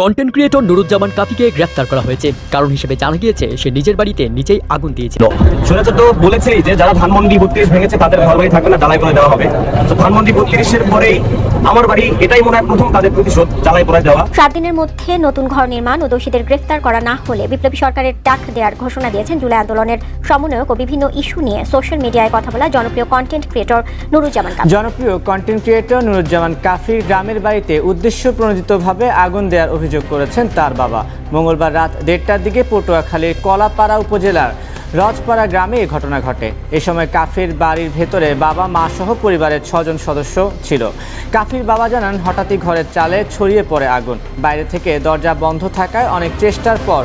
Content creator Nuruzzaman কাফিকে গ্রেফতার করা হয়েছে। কারণ হিসেবে জানা গিয়েছে, সে নিজের বাড়িতে নিজেই আগুন দিয়েছিল। শুনেছে তো, বলেছেই যে যারা ধানমন্ডি বত্রিশ ভেঙেছে, তাদের ঘর বাড়ি থাকবে না ডালাই করে দেওয়া হবে। তো ধানমন্ডি বত্রিশের পরেই আমার বাড়ি এটাই মনে হয় প্রথম তাদের প্রতিশোধ জ্বালাই করে দেওয়া। সাত দিনের মধ্যে নতুন ঘর নির্মাণ ও দোষীদের গ্রেফতার করা না হলে বিপ্লবী সরকারের ডাক দেওয়ার ঘোষণা দিয়েছেন জুলাই আন্দোলনের সমন্বয়ক ও বিভিন্ন ইস্যু নিয়ে সোশ্যাল মিডিয়ায় কথা বলা জনপ্রিয় কন্টেন্ট ক্রিয়েটর নুরুজ্জামান জনপ্রিয় কন্টেন্ট ক্রিয়েটর নুরুজ্জামান কাফির গ্রামের বাড়িতে উদ্দেশ্য প্রণোদিতভাবে আগুন দেওয়ার অভিযোগ করেছেন তার বাবা। মঙ্গলবার রাত দেড়টার দিকে পটুয়াখালীর কলাপাড়া উপজেলার রজপাড়া গ্রামে এই ঘটনা ঘটে। এ সময় কাফির বাড়ির ভেতরে বাবা, মা সহ পরিবারের ছজন সদস্য ছিল। কাফির বাবা জানান, হঠাৎই ঘরের চালে ছড়িয়ে পড়ে আগুন। বাইরে থেকে দরজা বন্ধ থাকায় অনেক চেষ্টার পর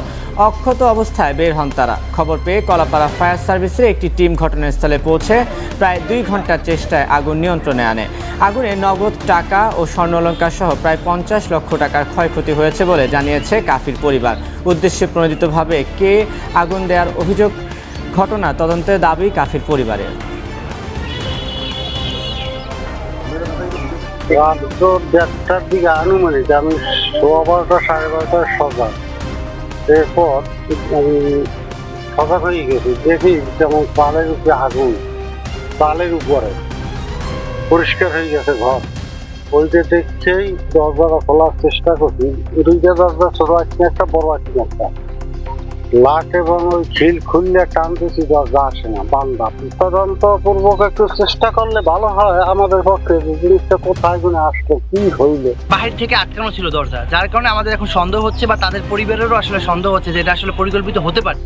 অক্ষত অবস্থায় বের হন তারা। খবর পেয়ে কলাপাড়া ফায়ার সার্ভিসের একটি টিম ঘটনাস্থলে পৌঁছে প্রায় দুই ঘণ্টার চেষ্টায় আগুন নিয়ন্ত্রণে আনে। আগুনে নগদ টাকা ও স্বর্ণলঙ্কা সহ প্রায় পঞ্চাশ লক্ষ টাকার ক্ষয়ক্ষতি হয়েছে বলে জানিয়েছে কাফির পরিবার। উদ্দেশ্যে প্রণোদিতভাবে কে আগুন দেওয়ার অভিযোগ ঘটনা তদন্তের দাবি কাফির পরিবারের। দেড়টার দিকে আনুমানিক আমি সাড়ে এরপর সজাগ হয়ে গেছি দেখি যেমন পালের উপরে পালের উপরে পরিষ্কার হয়ে গেছে ঘর দরজাটা খোলার চেষ্টা করছি দুইটা দরজা ছোট আছে একটা বড় আছে একটা লাট এবং ওই খিল খুললে টানতেছি দরজা আসে না, বান্দা। তদন্ত পূর্বক একটু চেষ্টা করলে ভালো হয় আমাদের পক্ষে, যে জিনিসটা কোথায় গুনে আসলো, কি হইলে। বাহির থেকে আটকানো ছিল দরজা, যার কারণে আমাদের এখন সন্দেহ হচ্ছে বা তাদের পরিবারেরও আসলে সন্দেহ হচ্ছে যে এটা আসলে পরিকল্পিত হতে পারে।